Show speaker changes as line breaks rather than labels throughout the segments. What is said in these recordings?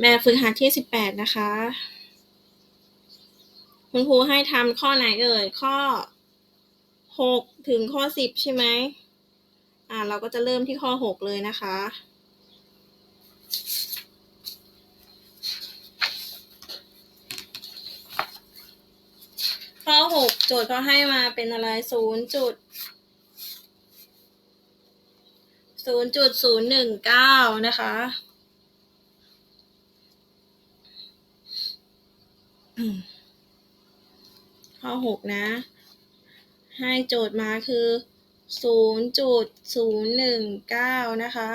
แบบฝึกหัดที่สิบแปดนะคะ คุณครูให้ทำข้อไหนเอ่ย ข้อหกถึงข้อสิบใช่ไหมอ่า เราก็จะเริ่มที่ข้อหกเลยนะคะ ข้อหกโจทย์เขาให้มาเป็นอะไรศูนย์จุดศูนย์จุดศูนย์หนึ่งเก้านะคะ อืม ข้อหกนะ ให้โจทย์มาคือศูนย์จุดศูนย์หนึ่งเก้านะคะ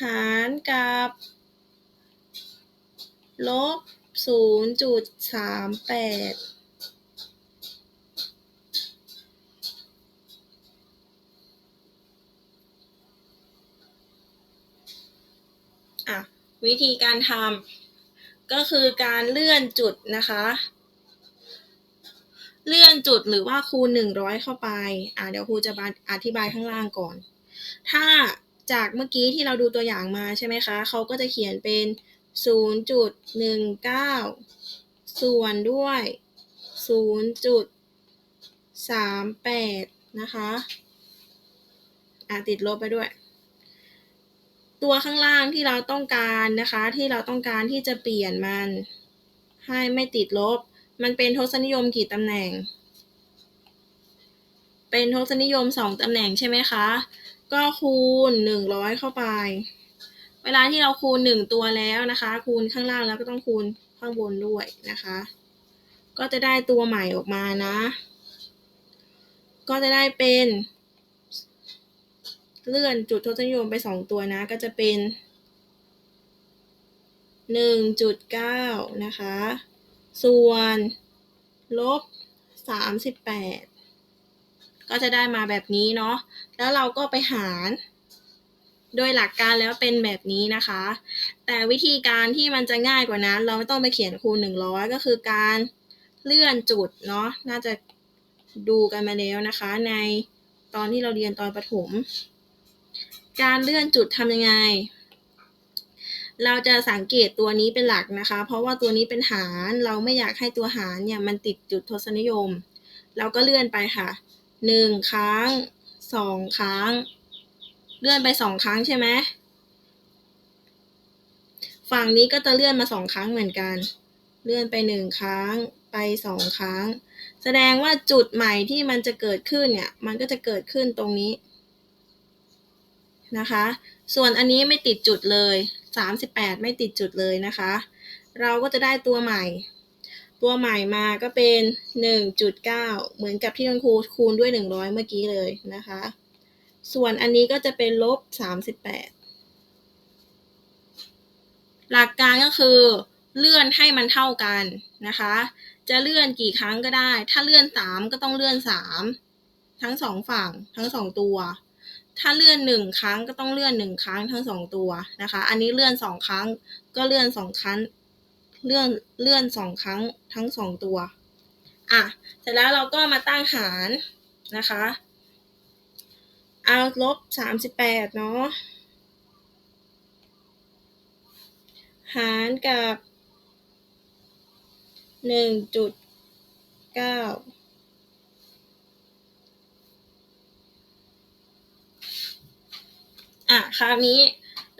หารกับลบศูนย์จุดสามแปดอะวิธีการทำ ก็คือการเลื่อนจุดนะคะ เลื่อนจุดหรือว่าคูณหนึ่งร้อยเข้าไป อะเดี๋ยวครูจะอธิบายข้างล่างก่อน ถ้าจากเมื่อกี้ที่เราดูตัวอย่างมาใช่ไหมคะเขาก็จะเขียนเป็นศูนย์จุดหนึ่งเก้าส่วนด้วยศูนย์จุดสามแปดนะคะ อะติดลบไปด้วย ตัวข้างล่างที่เราต้องการนะคะ ที่เราต้องการที่จะเปลี่ยนมัน ให้ไม่ติดลบ มันเป็นทศนิยมกี่ตำแหน่ง เป็นทศนิยมสองตำแหน่งใช่ไหมคะ ก็คูณหนึ่งร้อยเข้าไป เวลาที่เราคูณหนึ่งตัวแล้วนะคะ คูณข้างล่างแล้วก็ต้องคูณข้างบนด้วยนะคะ ก็จะได้ตัวใหม่ออกมานะ ก็จะได้เป็น เลื่อนจุดทศนิยมไปสองตัวนะ ก็จะเป็นหนึ่งจุดเก้านะคะ ส่วนลบสามสิบแปดก็จะได้มาแบบนี้เนาะ แล้วเราก็ไปหาร โดยหลักการแล้วเป็นแบบนี้นะคะ แต่วิธีการที่มันจะง่ายกว่านั้น เราไม่ต้องไปเขียนคูณหนึ่งร้อยก็คือการเลื่อนจุดเนาะ น่าจะดูกันมาแล้วนะคะในตอนที่เราเรียนตอนประถม การเลื่อนจุดทำยังไง เราจะสังเกตตัวนี้เป็นหลักนะคะ เพราะว่าตัวนี้เป็นหารเราไม่อยากให้ตัวหารเนี่ยมันติดจุดทศนิยม เราก็เลื่อนไปค่ะหนึ่งครั้งสองครั้ง เลื่อนไปสองครั้งใช่ไหมฝั่งนี้ก็จะเลื่อนมาสองครั้งเหมือนกัน เลื่อนไปหนึ่งครั้งไปสองครั้ง แสดงว่าจุดใหม่ที่มันจะเกิดขึ้นเนี่ยมันก็จะเกิดขึ้นตรงนี้ นะคะ ส่วนอันนี้ไม่ติดจุดเลย 38 ไม่ติดจุดเลยนะคะ เราก็จะได้ตัวใหม่ ตัวใหม่มาก็เป็น 1.9 เหมือนกับที่คุณครูคูณด้วย 100 เมื่อกี้เลยนะคะ ส่วนอันนี้ก็จะเป็นลบ 38 หลักการก็คือเลื่อนให้มันเท่ากันนะคะ จะเลื่อนกี่ครั้งก็ได้ ถ้าเลื่อน 3 ก็ต้องเลื่อน 3 ทั้งสองฝั่งทั้งสองตัว ถ้าเลื่อนหนึ่งครั้งก็ต้องเลื่อนหนึ่งครั้งทั้งสองตัวนะคะ อันนี้เลื่อนสองครั้งก็เลื่อนสองครั้ง เลื่อนเลื่อนสองครั้งทั้งสองตัว อะ เสร็จแล้วเราก็มาตั้งหารนะคะ เอาลบสามสิบแปดเนาะ หารกับหนึ่งจุดเก้า อะคราวนี้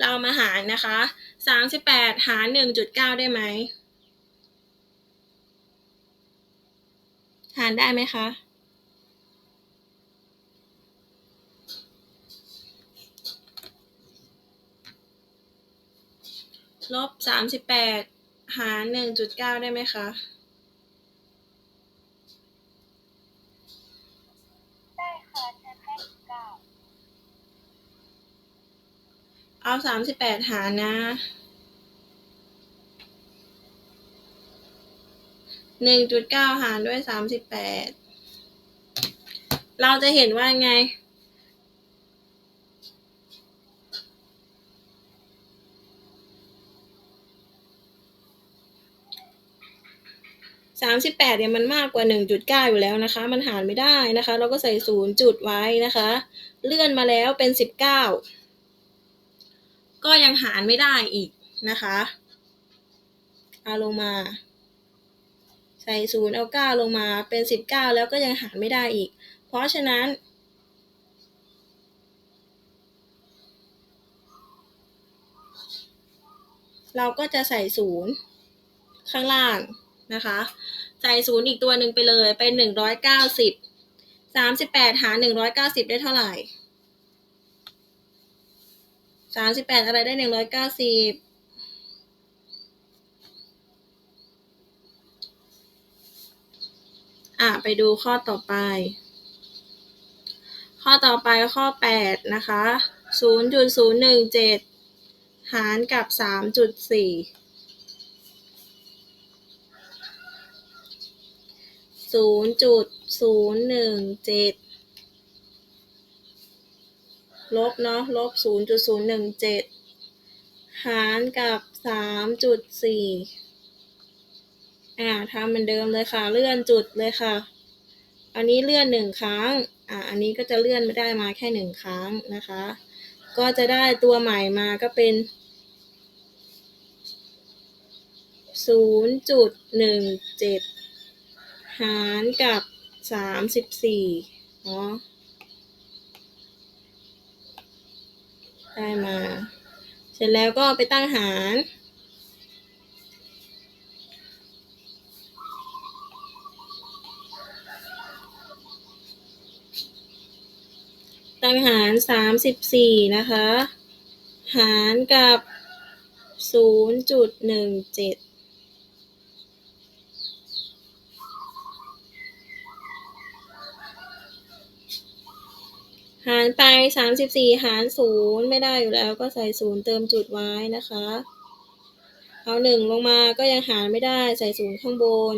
เรามาหารนะคะสามสิบแปดหารหนึ่งจุดเก้าได้ไหม หารได้ไหมคะ ลบสามสิบแปดหารหนึ่งจุดเก้าได้ไหมคะ
ได้ค่ะใช้แค่เก้า
เอาสามสิบแปดหารนะหนึ่งจุดเก้าหารด้วยสามสิบแปดเราจะเห็นว่าไง สามสิบแปดเนี่ยมันมากกว่าหนึ่งจุดเก้าอยู่แล้วนะคะ มันหารไม่ได้นะคะ เราก็ใส่ศูนย์จุดไว้นะคะ เลื่อนมาแล้วเป็นสิบเก้า ก็ยังหารไม่ได้อีกนะคะเอาลงมา ใส่ศูนย์เอาเก้าลงมาเป็นสิบเก้าแล้วก็ยังหารไม่ได้อีก เพราะฉะนั้น เราก็จะใส่ศูนย์ข้างล่างนะคะ ใส่ศูนย์อีกตัวหนึ่งไปเลยเป็นหนึ่งร้อยเก้าสิบสามสิบแปดหารหนึ่งร้อยเก้าสิบได้เท่าไหร่ สามสิบแปดอะไรได้หนึ่งร้อยเก้าสิบอะไปดูข้อต่อไป ข้อต่อไปข้อแปดนะคะศูนย์จุดศูนย์หนึ่งเจ็ดหารกับสามจุดสี่ศูนย์จุดศูนย์หนึ่งเจ็ด ลบเนาะลบศูนย์จุดศูนย์หารกับสามจุดสี่อ่าทำเหมือนเดิมเลยค่ะเลื่อนจุดเลยค่ะ อันนี้เลื่อนหนึ่งครั้ง อ่าอันนี้ก็จะเลื่อนไม่ได้มาแค่หนึ่งครั้งนะคะ ก็จะได้ตัวใหม่มาก็เป็นศูนย์จุดหารกับสามสิบสี่เนาะ ได้มา เสร็จแล้วก็ไปตั้งหารตั้งหารสามสิบสี่นะคะ หารกับศูนย์จุดหนึ่งเจ็ด หารไปสามสิบสี่หารศูนย์ไม่ได้อยู่แล้วก็ใส่ศูนย์เติมจุดไว้นะคะ เอาหนึ่งลงมาก็ยังหารไม่ได้ใส่ศูนย์ข้างบน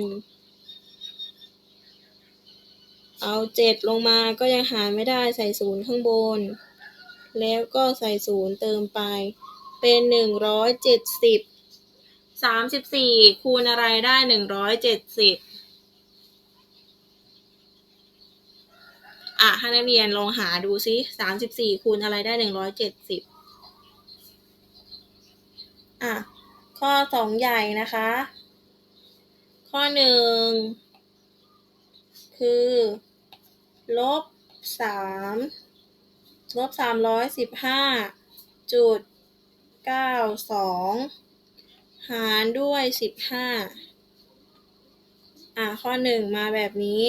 เอาเจ็ดลงมาก็ยังหารไม่ได้ใส่ศูนย์ข้างบน แล้วก็ใส่ศูนย์เติมไป เป็นหนึ่งร้อยเจ็ดสิบสามสิบสี่คูณอะไรได้หนึ่งร้อยเจ็ดสิบ อะให้นักเรียนลองหาดูซิสามสิบสี่คูณอะไรได้หนึ่งร้อยเจ็ดสิบอะ ข้อสองใหญ่นะคะ ข้อหนึ่งคือ ลบสามลบสามร้อยสิบห้าจุดเก้าสองหารด้วยสิบห้าอะ ข้อหนึ่งมาแบบนี้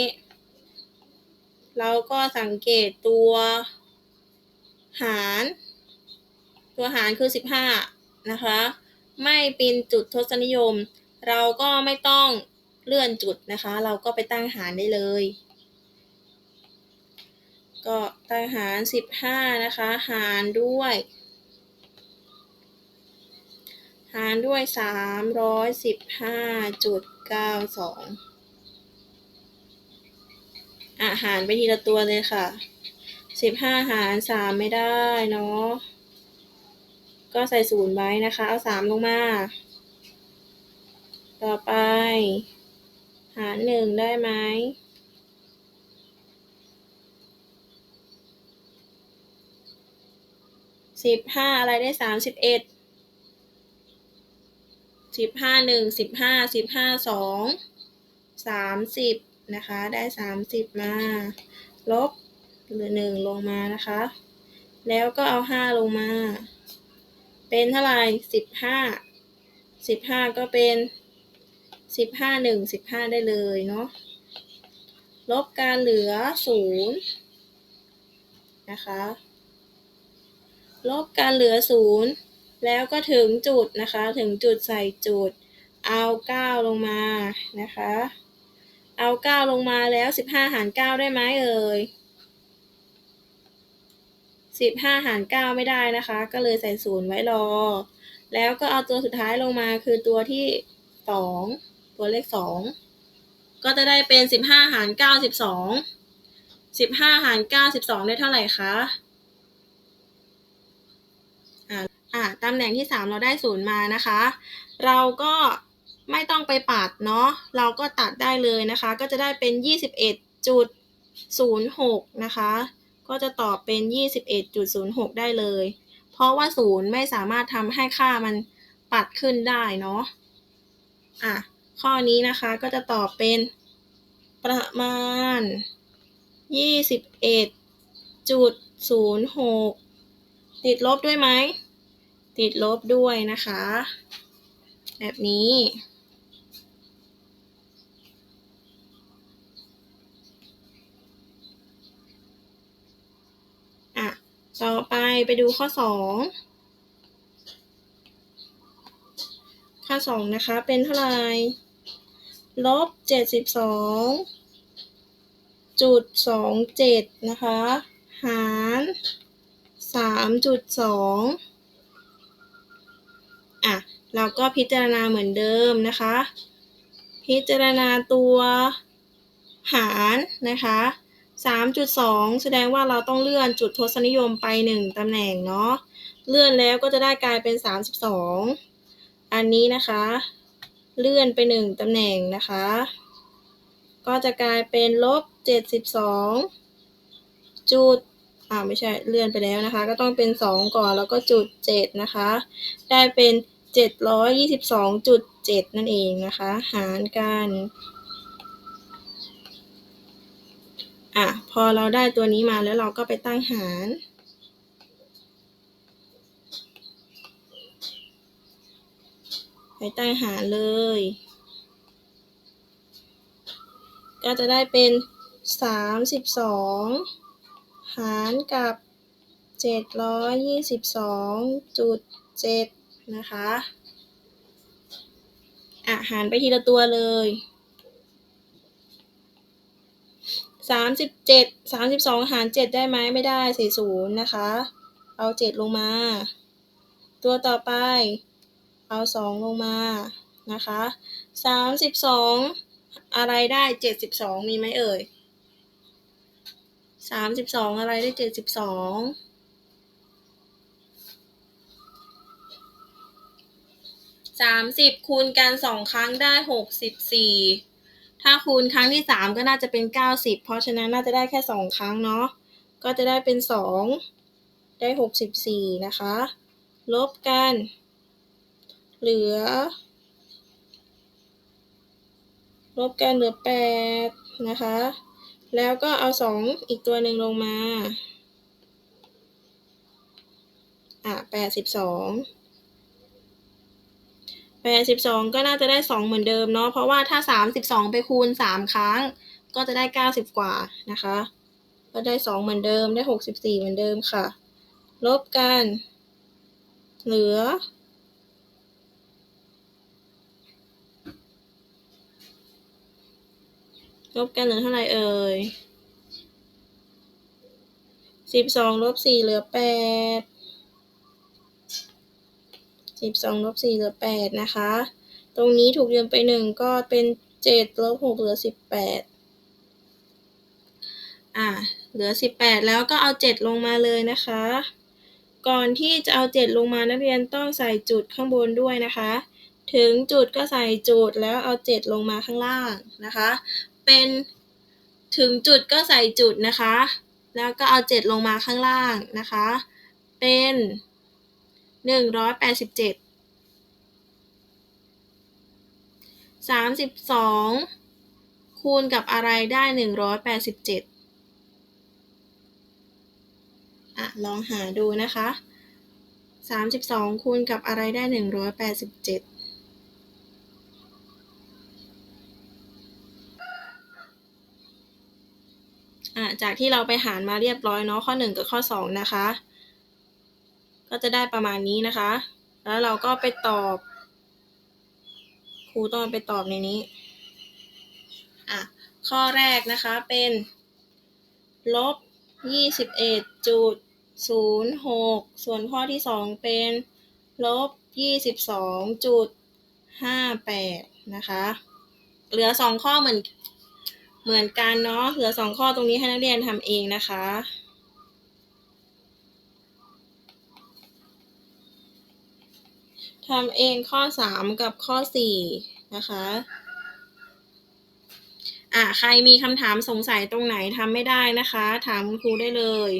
เราก็สังเกตตัวหาร ตัวหารคือสิบห้านะคะ ไม่เป็นจุดทศนิยม เราก็ไม่ต้องเลื่อนจุดนะคะ เราก็ไปตั้งหารได้เลย ก็ตั้งหารสิบห้านะคะ หารด้วย หารด้วยสามร้ อยสิบห้าจุดเก้าสองอะหารไปทีละตัวเลยค่ะสิบห้าหารสามไม่ได้เนาะ ก็ใส่ศูนย์ไว้นะคะ เอาสามลงมา ต่อไป หารหนึ่งได้ไหมสิบห้าอะไรได้สามสิบเอ็ดสิบห้าหนึ่งสิบห้าสิบห้าสองสามสิบ นะคะ ได้สามสิบมา ลบเหลือหนึ่งลงมานะคะ แล้วก็เอาห้าลงมา เป็นเท่าไหร่สิบห้าสิบห้าก็เป็นสิบห้าหนึ่งสิบห้าได้เลยเนาะลบการเหลือศูนย์นะคะ ลบการเหลือศูนย์แล้วก็ถึงจุดนะคะ ถึงจุดใส่จุด เอาเก้าลงมานะคะ เอาเก้าลงมาแล้วสิบห้าหารเก้าได้ไหมเอ่ยสิบห้าหารเก้าไม่ได้นะคะ ก็เลยใส่ศูนย์ไว้รอ แล้วก็เอาตัวสุดท้ายลงมาคือตัวที่สองตัวเลขสองก็จะได้เป็นสิบห้าหารเก้าสิบสองสิบห้าหารเก้าสิบสองได้เท่าไหร่คะอ่าตำแหน่งที่3เราได้ศูนย์มานะคะ เราก็ ไม่ต้องไปปัดเนาะเราก็ตัดได้เลยนะคะ ก็จะได้เป็น 21.06 นะคะ ก็จะตอบเป็น 21.06 ได้เลย เพราะว่าศูนย์ไม่สามารถทำให้ค่ามันปัดขึ้นได้เนาะอะข้อนี้นะคะก็จะตอบเป็นประมาณ 21จุดศูนย์หกติดลบด้วยไหม ติดลบด้วยนะคะ แบบนี้ อะ ต่อไปไปดูข้อสองข้อสองนะคะ เป็นเท่าไหร่ลบเจ็ดสิบสองจุดสองเจ็ดนะคะ หารสามจุดสองอะ เราก็พิจารณาเหมือนเดิมนะคะ พิจารณาตัวหารนะคะ สามจุดสองแสดงว่าเราต้องเลื่อนจุดทศนิยมไปหนึ่งตำแหน่งเนาะ เลื่อนแล้วก็จะได้กลายเป็นสามสิบสองอันนี้นะคะ เลื่อนไปหนึ่งตำแหน่งนะคะ ก็จะกลายเป็นลบเจ็ดสิบสองจุดอ่าไม่ใช่เลื่อนไปแล้วนะคะ ก็ต้องเป็นสองก่อนแล้วก็จุดเจ็ดนะคะ ได้เป็นเจ็ดร้อยยี่สิบสองจุดเจ็ดนั่นเองนะคะ หารกัน อะพอเราได้ตัวนี้มาแล้วเราก็ไปตั้งหารไปตั้งหารเลย ก็จะได้เป็นสามสิบสองหารกับเจ็ดร้อยยี่สิบสองจุดเจ็ดนะคะ อะ หารไปทีละตัวเลย สามสิบเจ็ดสามสิบสองหารเจ็ดได้ไหมไม่ได้ใส่ศูนย์นะคะ เอาเจ็ดลงมา ตัวต่อไป เอาสองลงมานะคะสามสิบสองอะไรได้เจ็ดสิบสองมีไหมเอ่ยสามสิบสองอะไรได้เจ็ดสิบสองสามสิบคูณกันสองครั้งได้หกสิบสี่ ถ้าคูณครั้งที่สามก็น่าจะเป็นเก้าสิบเพราะฉะนั้นน่าจะได้แค่สองครั้งเนาะก็จะได้เป็นสองได้หกสิบสี่นะคะ ลบกัน เหลือ ลบกันเหลือแปดนะคะ แล้วก็เอาสองอีกตัวหนึ่งลงมา อะแปดสิบสอง แปดสิบสองก็น่าจะได้สองเหมือนเดิมเนาะเพราะว่าถ้าสามสิบสองไปคูณสามครั้ง ก็จะได้เก้าสิบกว่านะคะ ก็ได้สองเหมือนเดิมได้หกสิบสี่เหมือนเดิมค่ะ ลบกัน เหลือลบกันเหลือเท่าไหร่เอ่ยสิบสองลบสี่เหลือแปด สิบสองลบสี่เหลือแปดนะคะ ตรงนี้ถูกยืมไปหนึ่งก็เป็นเจ็ดลบหกเหลือสิบแปดอ่า เหลือสิบแปดแล้วก็เอาเจ็ดลงมาเลยนะคะ ก่อนที่จะเอาเจ็ดลงมานักเรียนต้องใส่จุดข้างบนด้วยนะคะ ถึงจุดก็ใส่จุดแล้วเอาเจ็ดลงมาข้างล่างนะคะ เป็นถึงจุดก็ใส่จุดนะคะ แล้วก็เอาเจ็ดลงมาข้างล่างนะคะ เป็น หนึ่งร้อยแปดสิบเจ็ดสามสิบสองคูณกับอะไรได้หนึ่งร้อยแปดสิบเจ็ดอะ ลองหาดูนะคะสามสิบสองคูณกับอะไรได้หนึ่งร้อยแปดสิบเจ็ดอะจากที่เราไปหารมาเรียบร้อยเนาะข้อหนึ่งกับข้อสองนะคะ ก็จะได้ประมาณนี้นะคะ แล้วเราก็ไปตอบ ครูต้องไปตอบในนี้ อะ ข้อแรกนะคะเป็นลบยี่สิบเอ็ดจุดศูนย์หกส่วนข้อที่สองเป็นลบยี่สิบสองจุดห้าแปดนะคะ เหลือสองข้อเหมือนเหมือนกันเนาะ เหลือสองข้อตรงนี้ให้นักเรียนทำเองนะคะ ทำเองข้อสามกับข้อสี่นะคะ อะ ใครมีคำถามสงสัยตรงไหนทำไม่ได้นะคะ ถามคุณครูได้เลย